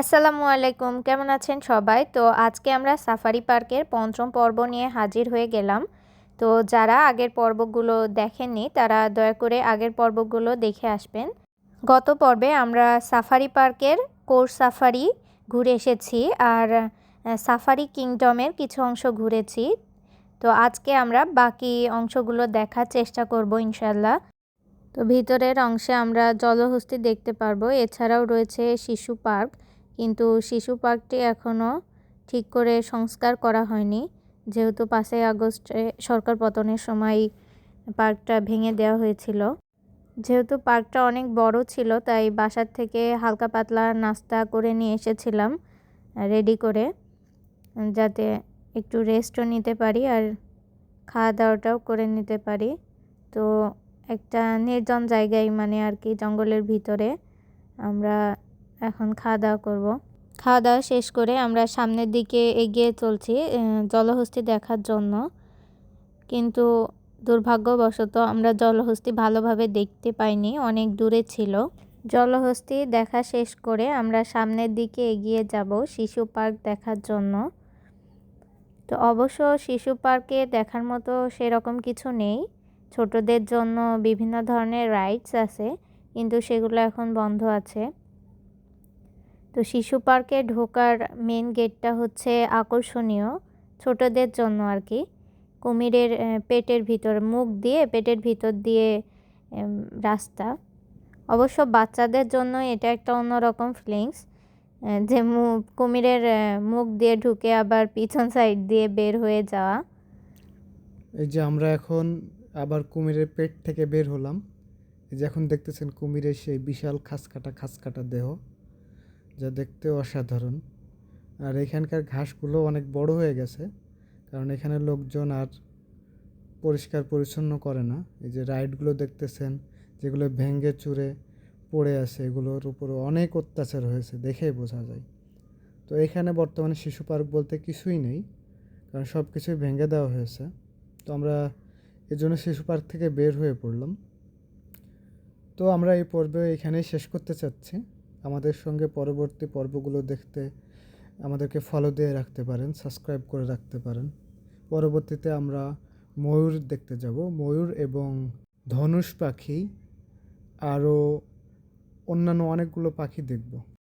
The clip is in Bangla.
আসসালামু আলাইকুম, কেমন আছেন সবাই? তো আজকে আমরা সাফারি পার্কের পঞ্চম পর্ব নিয়ে হাজির হয়ে গেলাম। তো যারা আগের পর্বগুলো দেখেননি, তারা দয়া করে আগের পর্বগুলো দেখে আসবেন। গত পর্বে আমরা সাফারি পার্কের কোর সাফারি ঘুরে এসেছি আর সাফারি কিংডমের কিছু অংশ ঘুরেছি। তো আজকে আমরা বাকি অংশগুলো দেখার চেষ্টা করব ইনশাল্লাহ তো ভিতরের অংশে আমরা জলহস্তি দেখতে পারব, এছাড়াও রয়েছে শিশু পার্ক। কিন্তু শিশু পার্কটি এখনও ঠিক করে সংস্কার করা হয়নি। যেহেতু পাঁচই আগস্টে সরকার পতনের সময় পার্কটা ভেঙে দেওয়া হয়েছিল। যেহেতু পার্কটা অনেক বড় ছিল, তাই বাসার থেকে হালকা পাতলা নাস্তা করে নিয়ে এসেছিলাম, রেডি করে, যাতে একটু রেস্টও নিতে পারি আর খাওয়া দাওয়াটাও করে নিতে পারি। তো একটা নির্জন জায়গায় মানে আর কি জঙ্গলের ভিতরে আমরা এখন খাওয়া দাওয়া করব। খাওয়া দাওয়া শেষ করে আমরা সামনের দিকে এগিয়ে চলছি জলহস্তি দেখার জন্য। কিন্তু দুর্ভাগ্যবশত আমরা জলহস্তি ভালোভাবে দেখতে পাইনি, অনেক দূরে ছিল। জলহস্তি দেখা শেষ করে আমরা সামনের দিকে এগিয়ে যাব শিশু পার্ক দেখার জন্য। তো অবশ্য শিশু পার্কে দেখার মতো সেরকম কিছু নেই। ছোটদের জন্য বিভিন্ন ধরনের রাইডস আছে, কিন্তু সেগুলো এখন বন্ধ আছে। তো শিশু পার্কে ঢোকার মেন গেটটা হচ্ছে আকর্ষণীয় ছোটদের জন্য আর কি। কুমিরের পেটের ভিতর, মুখ দিয়ে, পেটের ভিতর দিয়ে রাস্তা। অবশ্য বাচ্চাদের জন্য এটা একটা অন্যরকম ফিলিংস যে কুমিরের মুখ দিয়ে ঢুকে আবার পিছন সাইড দিয়ে বের হয়ে যাওয়া। এই যে আমরা এখন আবার কুমিরের পেট থেকে বের হলাম। এই যে এখন দেখতেছেন কুমিরের সেই বিশাল খাসকাটা খাসকাটা দেহ। যা দেখতে অসাধারণ। আর এখানকার ঘাসগুলো অনেক বড় হয়ে গেছে, কারণ এখানে লোকজন আর পরিষ্কার পরিচ্ছন্ন করে না। এই যে রাইডগুলো দেখতেছেন, যেগুলো ভেঙ্গে চুরে পড়ে আছে, এগুলোর উপরে অনেক অত্যাচার হয়েছে দেখেই বোঝা যায়। তো এখানে বর্তমানে শিশু পার্ক বলতে কিছুই নেই, কারণ সব কিছুই ভেঙে দেওয়া হয়েছে। তো আমরা এই জন্য শিশু পার্ক থেকে বের হয়ে পড়লাম। তো আমরা এই পর্বে এখানেই শেষ করতে চাচ্ছি। আমাদের সঙ্গে পরবর্তী পর্বগুলো দেখতে আমাদেরকে ফলো দিয়ে রাখতে পারেন সাবস্ক্রাইব করে রাখতে পারেন। পরবর্তীতে আমরা ময়ূর দেখতে যাব। ময়ূর এবং ধনুষ পাখি, আরও অন্যান্য অনেকগুলো পাখি দেখব।